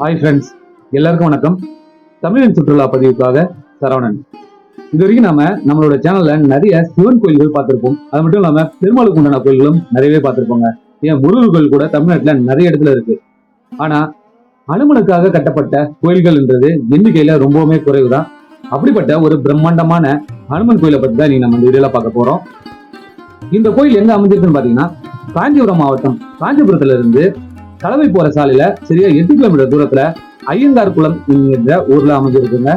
Hi friends எல்லாருக்கும் வணக்கம். தமிழன் சுற்றுலா பதிவுக்காக சரவணன். இது வரைக்கும் நாம நம்மளோட சேனல்ல நிறைய சிவன் கோயில்கள் பார்த்திருப்போம். அது மட்டும் இல்லாம பெருமாளுக்கு உண்டான கோயில்களும் நிறையவே பார்த்திருப்போங்க. ஏன் முருகர் கோயில் கூட தமிழ்நாட்டுல நிறைய இடத்துல இருக்கு. ஆனா அனுமனுக்காக கட்டப்பட்ட கோயில்கள்ன்றது எண்ணிக்கையில ரொம்பவுமே குறைவுதான். அப்படிப்பட்ட ஒரு பிரம்மாண்டமான அனுமன் கோயிலை பத்தி தான் நம்ம இந்த வீடியோல பார்க்க போறோம். இந்த கோயில் எங்க அமைஞ்சிருக்குன்னு பாத்தீங்கன்னா காஞ்சிபுரம் மாவட்டம் காஞ்சிபுரத்துல இருந்து கலவை போற சாலையில சரியா எட்டு கிலோமீட்டர் தூரத்துல ஐயங்கார் குளம் என்கின்ற ஊர்ல அமைஞ்சிருக்குங்க.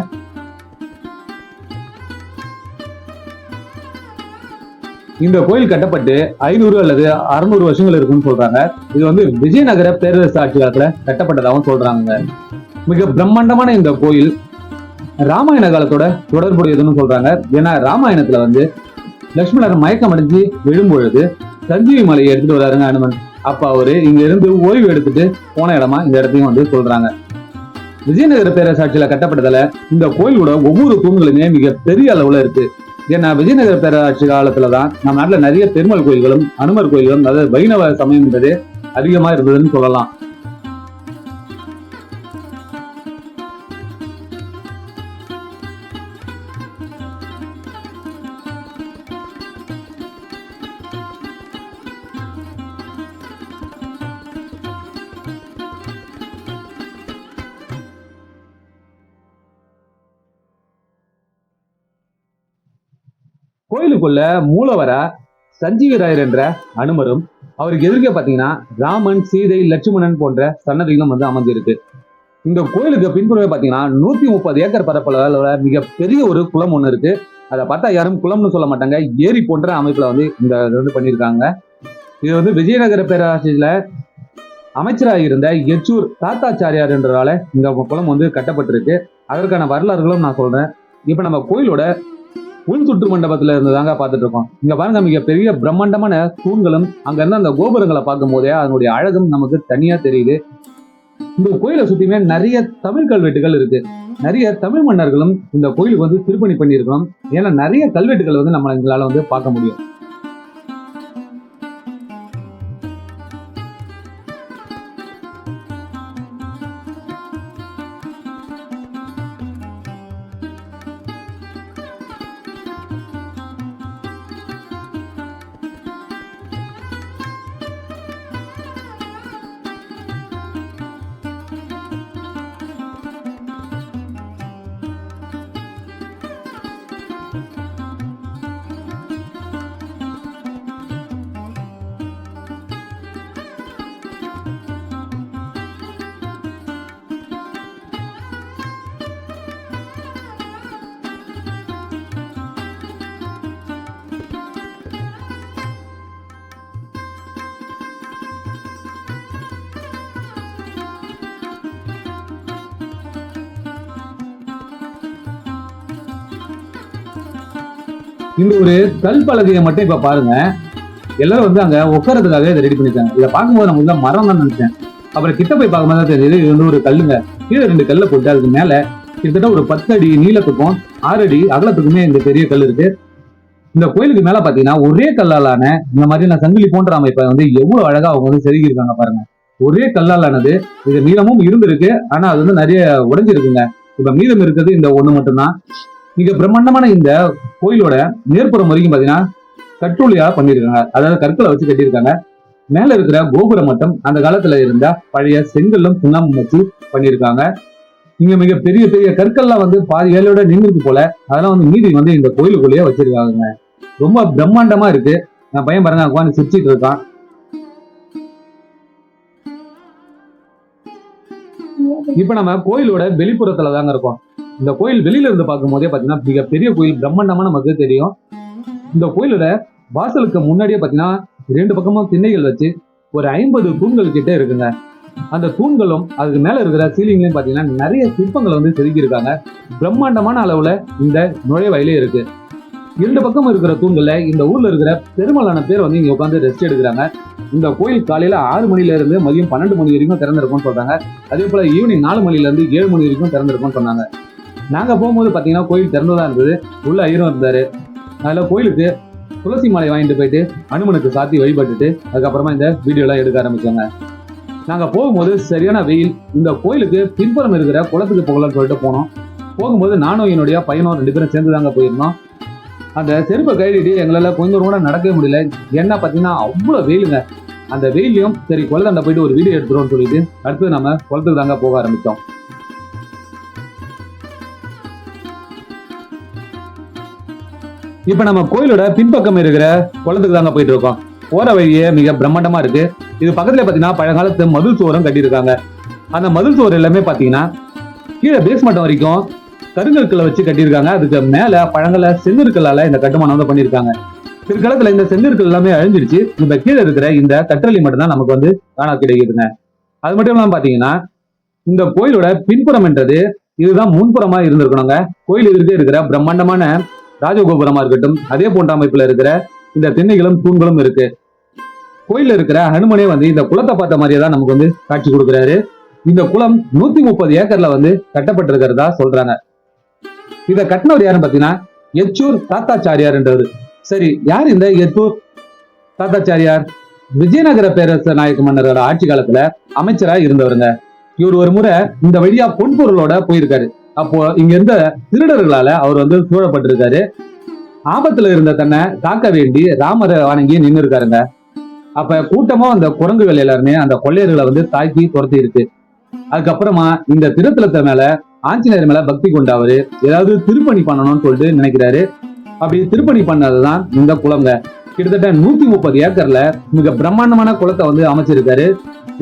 இந்த கோயில் கட்டப்பட்டு ஐநூறு அல்லது அறுநூறு வருஷங்கள் இருக்குன்னு சொல்றாங்க. இது வந்து விஜயநகர பேரரசு ஆட்சி காலத்துல கட்டப்பட்டதாகவும் சொல்றாங்க. மிக பிரம்மாண்டமான இந்த கோயில் ராமாயண காலத்தோட தொடர்புடையதுன்னு சொல்றாங்க. ஏன்னா ராமாயணத்துல வந்து லட்சுமணர் மயக்கம் அடைஞ்சு விழும்பொழுது சஞ்சீவி மலையை எடுத்துட்டு வராருங்க அனுமன். அப்ப அவரு இங்க இருந்து ஓய்வு எடுத்துட்டு போன இடமா இந்த இடத்தையும் வந்து சொல்றாங்க. விஜயநகர பேரரசாட்சியில கட்டப்பட்டதுல இந்த கோயிலோட ஒவ்வொரு தூண்களுமே மிக பெரிய அளவுல இருக்கு. ஏன்னா விஜயநகர பேரராட்சி காலத்துல தான் நம்ம நாட்டுல நிறைய பெருமாள் கோயில்களும் அனுமர் கோயில்களும் அதாவது வைணவ சமயம் என்பது அதிகமா இருந்ததுன்னு சொல்லலாம். கோயிலுக்குள்ள மூலவர சஞ்சீவராயர் என்ற அனுமரும் அவருக்கு எதிர்க்க பார்த்தீங்கன்னா ராமன் சீதை லட்சுமணன் போன்ற சன்னதிகளும் வந்து அமைஞ்சிருக்கு இந்த கோயிலுக்கு பின்புறவே பார்த்தீங்கன்னா நூத்தி முப்பது ஏக்கர் பரப்பளவில் மிக பெரிய ஒரு குளம் ஒன்று இருக்கு. அதை பார்த்தா யாரும் குளம்னு சொல்ல மாட்டாங்க. ஏரி போன்ற அமைப்பில் வந்து இந்த வந்து பண்ணியிருக்காங்க. இது வந்து விஜயநகர பேராட்சியில அமைச்சராக இருந்த எச்சூர் தாத்தாச்சாரியார் என்றதால இந்த குளம் வந்து கட்டப்பட்டிருக்கு. அதற்கான வரலாறுகளும் நான் சொல்றேன். இப்போ நம்ம கோயிலோட உள் சுற்று மண்டபத்துல இருந்து தாங்க பார்த்துட்டு இருக்கோம் இங்க பாருங்க மிக பெரிய பிரம்மாண்டமான தூண்களும் அங்க இருந்த அந்த கோபுரங்களை பார்க்கும் போதே அதனுடைய அழகும் நமக்கு தனியா தெரியுது. இந்த கோயிலை சுத்தியுமே நிறைய தமிழ் கல்வெட்டுகள் இருக்கு. நிறைய தமிழ் மன்னர்களும் இந்த கோயிலுக்கு வந்து திருப்பணி பண்ணியிருக்கணும். ஏன்னா நிறைய கல்வெட்டுகள் வந்து நம்ம எங்களால வந்து பார்க்க முடியும். இந்த ஒரு கல் பலகையை மட்டும் இப்ப பாருங்க. எல்லாரும் வந்து அங்க உட்காரதுக்காக இதை ரெடி பண்ணிருக்காங்க. இதை பார்க்கும்போது நம்ம வந்து மரம் தான் நினைச்சேன். அப்புறம் கிட்ட போய் பார்க்கும்போது தான் தெரியுது இது வந்து ஒரு கல்லுங்க. கீழே ரெண்டு கல்லை போட்டு அதுக்கு மேல கிட்டத்தட்ட ஒரு பத்து அடி நீளத்துக்கும் ஆறு அடி அகலத்துக்குமே இந்த பெரிய கல் இருக்கு. இந்த கோயிலுக்கு மேல பாத்தீங்கன்னா ஒரே கல்லாலான இந்த மாதிரியான சங்கிலி போன்ற அமைப்பை வந்து எவ்வளவு அழகா அவங்க வந்து செதுக்கியிருக்காங்க பாருங்க. ஒரே கல்லாலானது இது நீளமும் இருந்திருக்கு ஆனா அது வந்து நிறைய உடைஞ்சிருக்குங்க. இப்ப மீதம் இருக்கிறது இந்த ஒண்ணு மட்டும்தான். மிக பிரம்மாண்டமான இந்த கோயிலோட மேற்புறம் வரைக்கும் பாத்தீங்கன்னா கட்டுளியா பண்ணியிருக்காங்க. அதாவது கற்களை வச்சு கட்டியிருக்காங்க. மேல இருக்கிற கோபுரம் மட்டும் அந்த காலத்துல இருந்த பழைய செங்கல்லும் சுண்ணாம்பு வச்சு பண்ணியிருக்காங்க. இங்க மிக பெரிய பெரிய கற்கள்லாம் வந்து பாதி வேலையோட நின்றுக்கு போல. அதெல்லாம் வந்து மீதி வந்து இந்த கோயிலுக்குள்ளேயே வச்சிருக்காங்க. ரொம்ப பிரம்மாண்டமா இருக்கு. நான் பையன் பாருங்க உட்காந்து சிரிச்சிட்டு இருக்கான். இப்ப நம்ம கோயிலோட வெளிப்புறத்துல தாங்க இருக்கோம். இந்த கோயில் வெளியில இருந்து பார்க்கும் போதே பார்த்தீங்கன்னா மிக பெரிய கோயில் பிரம்மாண்டமா நமக்கு தெரியும். இந்த கோயிலோட வாசலுக்கு முன்னாடியே பார்த்தீங்கன்னா ரெண்டு பக்கமும் திண்ணைகள் வச்சு ஒரு ஐம்பது தூண்கள் கிட்ட இருக்குங்க. அந்த தூண்களும் அதுக்கு மேல இருக்கிற சீலிங்லையும் பார்த்தீங்கன்னா நிறைய சிற்பங்களை வந்து செதுக்கியிருக்காங்க. பிரம்மாண்டமான அளவுல இந்த நுழைவாயிலே இருக்கு. இரண்டு பக்கம் இருக்கிற தூண்கள்ல இந்த ஊர்ல இருக்கிற பெரும்பாலான பேர் வந்து இங்க உட்காந்து ரெஸ்ட் எடுக்கிறாங்க. இந்த கோயில் காலையில ஆறு மணில இருந்து மதியம் பன்னெண்டு மணி வரைக்கும் திறந்திருக்கும்னு சொல்றாங்க. அதே போல ஈவினிங் நாலு மணில இருந்து ஏழு மணி வரைக்கும் திறந்திருக்கும்னு சொன்னாங்க. நாங்கள் போகும்போது பார்த்தீங்கன்னா கோயில் திறந்ததாக இருந்தது. உள்ள ஐயரும் இருந்தார். அதில் கோயிலுக்கு துளசி மாலை வாங்கிட்டு போயிட்டு அனுமனுக்கு சாத்தி வழிபட்டுட்டு அதுக்கப்புறமா இந்த வீடியோலாம் எடுக்க ஆரம்பிச்சாங்க. நாங்கள் போகும்போது சரியான வெயில். இந்த கோயிலுக்கு பின்புறம் இருக்கிற குளத்துக்கு போகலாம்னு சொல்லிட்டு போனோம். போகும்போது நானும் என்னுடைய பையனும் ரெண்டு பேரும் சேர்ந்து தாங்க போயிருந்தோம். அந்த செருப்பை கைடிட்டு எங்களால் கொஞ்சம் கூட நடக்கவே முடியல. என்ன பார்த்தீங்கன்னா அவ்வளோ வெயிலுங்க. அந்த வெயிலையும் சரி குளத்தாண்ட போயிட்டு ஒரு வீடியோ எடுத்துருவோம்னு சொல்லிட்டு அடுத்து நம்ம குளத்துக்கு தாங்க போக ஆரம்பித்தோம் இப்ப நம்ம கோயிலோட பின்பக்கம் இருக்கிற குளத்துக்கு தாங்க போயிட்டு இருக்கோம். போற வழியே மிக பிரம்மாண்டமா இருக்கு. இது பக்கத்துல பாத்தீங்கன்னா பழங்காலத்து மதில் சுவரம் கட்டியிருக்காங்க. அந்த மதில் சுவர் எல்லாமே பாத்தீங்கன்னா கீழே பேஸ்மட்டம் வரைக்கும் கருங்கற்களை வச்சு கட்டியிருக்காங்க. அதுக்கு மேல பழங்கல செங்கற்களால இந்த கட்டுமானம் வந்து பண்ணியிருக்காங்க. பிற்காலத்துல இந்த செங்கற்கள் எல்லாமே அழிஞ்சிருச்சு. இந்த கீழே இருக்கிற இந்த கற்றலி மட்டும்தான் நமக்கு வந்து காண கிடைக்குதுங்க. அது மட்டும் இல்லாம பாத்தீங்கன்னா இந்த கோயிலோட பின்புறம் என்றது இதுதான் முன்புறமா இருந்திருக்கணுங்க. கோயில் எதிர்க்க இருக்கிற பிரம்மாண்டமான ராஜகோபுரமா இருக்கட்டும் அதே போன்ற அமைப்புல இருக்கிற இந்த திண்ணைகளும் தூண்களும் இருக்கு. கோயில்ல இருக்கிற ஹனுமனே வந்து இந்த குளத்தை பார்த்த மாதிரியே தான் நமக்கு வந்து காட்சி கொடுக்குறாரு. இந்த குளம் நூத்தி முப்பது ஏக்கர்ல வந்து கட்டப்பட்டிருக்கிறதா சொல்றாங்க. இத கட்டினவர் யாருன்னு பாத்தீங்கன்னா எச்சூர் தாத்தாச்சாரியார்ன்றவர் சரி யார் இந்த எச்சூர் தாத்தாச்சாரியார்? விஜயநகர பேரரச நாயக்க மன்னரோட ஆட்சி காலத்துல அமைச்சரா இருந்தவருங்க. இவர் ஒரு முறை இந்த வழியா பொன்பொருளோட போயிருக்காரு. அப்போ இங்க இருந்த திருடர்களால அவர் வந்து சூழப்பட்டிருக்காரு. ஆபத்துல இருந்த தன்னை காக்க வேண்டி ராமரை வணங்கி நின்று இருக்காருங்க அப்ப கூட்டமா அந்த குரங்குகள் எல்லாருமே அந்த கொள்ளையர்களை வந்து தாக்கி துரத்தி இருக்கு அதுக்கப்புறமா இந்த திருத்தலத்தை மேல ஆஞ்சநேயர் மேல பக்தி கொண்ட ஏதாவது திருப்பணி பண்ணணும்னு சொல்லிட்டு நினைக்கிறாரு. அப்படி திருப்பணி பண்ணதுதான் இந்த குளங்க. கிட்டத்தட்ட நூத்தி முப்பது ஏக்கர்ல மிக பிரம்மாண்டமான குளத்தை வந்து அமைச்சிருக்காரு.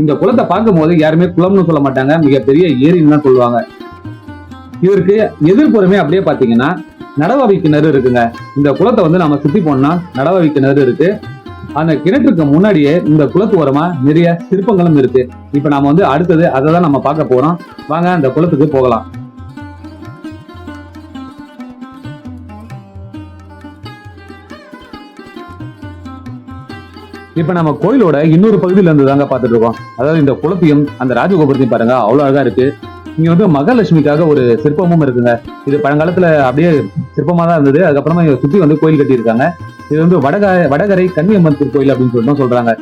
இந்த குளத்தை பார்க்கும் போது யாருமே குளம்னு சொல்ல மாட்டாங்க. மிகப்பெரிய ஏரின்னு தான் சொல்லுவாங்க. இதற்கு எதிர்ப்புறமே அப்படியே பாத்தீங்கன்னா நடவாவி கிணறு இருக்குங்க. இந்த குளத்தை வந்து நம்ம சுத்தி போனோம்னா நடவாவி கிணறு இருக்கு. அந்த கிணற்றுக்கு முன்னாடியே இந்த குளத்து ஓரமா நிறைய சிற்பங்களும் இருக்கு. இப்ப நாம வந்து அடுத்தது அதை தான் நம்ம பார்க்க போறோம். வாங்க அந்த குளத்துக்கு போகலாம். இப்ப நம்ம கோயிலோட இன்னொரு பகுதியில இருந்து தாங்க பார்த்துட்டு இருக்கோம். அதாவது இந்த குளத்தையும் அந்த ராஜகோபுரத்தையும் பாருங்க அவ்வளவு அழகா இருக்கு. இங்க வந்து மகாலட்சுமிக்காக ஒரு சிற்பமும் இருக்குங்க. இது பழங்காலத்துல அப்படியே சிற்பமா தான் இருந்தது. அதுக்கப்புறமா இங்க சுத்தி வந்து கோயில் கட்டியிருக்காங்க. இது வந்து வடக வடகரை கன்னியம்மன் திருக்கோயில் அப்படின்னு சொல்லிட்டு சொல்றாங்க.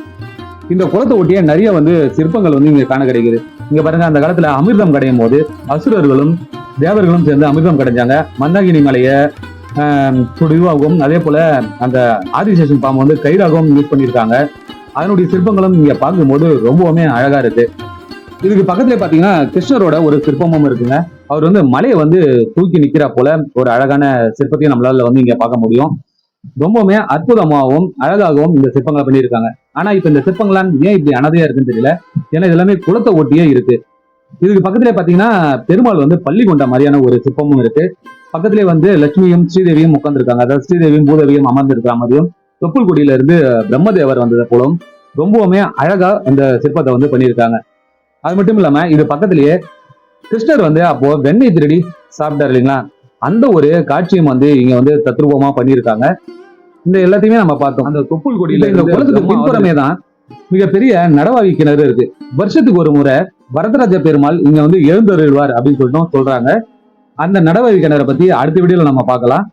இந்த குளத்தை ஒட்டிய நிறைய வந்து சிற்பங்கள் வந்து இங்க காண கிடைக்குது. இங்க பாருங்க அந்த காலத்துல அமிர்தம் கடையும் போது அசுரர்களும் தேவர்களும் சேர்ந்து அமிர்தம் கடைஞ்சாங்க. மந்தாகினி மலையை சுடிவாகவும் அதே போல அந்த ஆதிசேஷன் பாம்பு வந்து கயிறாகவும் யூஸ் பண்ணியிருக்காங்க. அதனுடைய சிற்பங்களும் இங்க பார்க்கும்போது ரொம்பவுமே அழகா இருக்கு. இதுக்கு பக்கத்துல பாத்தீங்கன்னா கிருஷ்ணரோட ஒரு சிற்பமும் இருக்குங்க. அவர் வந்து மலையை வந்து தூக்கி நிக்கிற போல ஒரு அழகான சிற்பத்தையும் நம்மளால வந்து இங்க பார்க்க முடியும். ரொம்பவுமே அற்புதமாகவும் அழகாகவும் இந்த சிற்பங்களை பண்ணியிருக்காங்க. ஆனா இப்ப இந்த சிற்பங்கள்லாம் ஏன் இப்படி அனதையா இருக்குன்னு தெரியல. ஏன்னா இது எல்லாமே குளத்தை ஒட்டியே இருக்கு. இதுக்கு பக்கத்துல பாத்தீங்கன்னா பெருமாள் வந்து பள்ளி கொண்ட மாதிரியான ஒரு சிற்பமும் இருக்கு. பக்கத்திலே வந்து லட்சுமியும் ஸ்ரீதேவியும் உட்கார்ந்துருக்காங்க. அதாவது ஸ்ரீதேவியும் பூதேவியும் அமர்ந்திருக்கிற மாதிரியும் தொப்புள் கொடியில இருந்து பிரம்மதேவர் வந்ததை போலும் ரொம்பவுமே அழகா அந்த சிற்பத்தை வந்து பண்ணியிருக்காங்க. அது மட்டும் இல்லாம இது பக்கத்திலேயே கிருஷ்ணர் வந்து அப்போ வெண்ணெய் திருடி சாப்பிட்டார் இல்லைங்களா? அந்த ஒரு காட்சியும் வந்து இங்க வந்து தத்ரூபமா பண்ணியிருக்காங்க. இந்த எல்லாத்தையுமே நம்ம பார்த்தோம். அந்த தொப்புள் கொடியில இந்த குளத்துக்கு பின்புறமே தான் மிகப்பெரிய நடவாவி கிணறு இருக்கு. வருஷத்துக்கு ஒரு முறை வரதராஜ பெருமாள் இங்க வந்து எழுந்தருள்வார் அப்படின்னு சொல்லிட்டு சொல்றாங்க. அந்த நடவாவி கிணறை பத்தி அடுத்த வீடியோல நம்ம பார்க்கலாம்.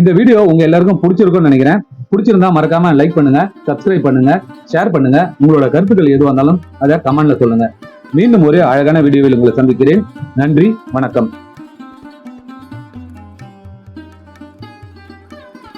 இந்த வீடியோ உங்க எல்லாருக்கும் பிடிச்சிருக்கும்னு நினைக்கிறேன். பிடிச்சிருந்தா மறக்காம லைக் பண்ணுங்க சப்ஸ்கிரைப் பண்ணுங்க ஷேர் பண்ணுங்க. உங்களோட கருத்துக்கள் எதுவாக இருந்தாலும் அதை கமெண்ட்ல சொல்லுங்க. மீண்டும் ஒரு அழகான வீடியோவில் உங்களை சந்திக்கிறேன். நன்றி வணக்கம்.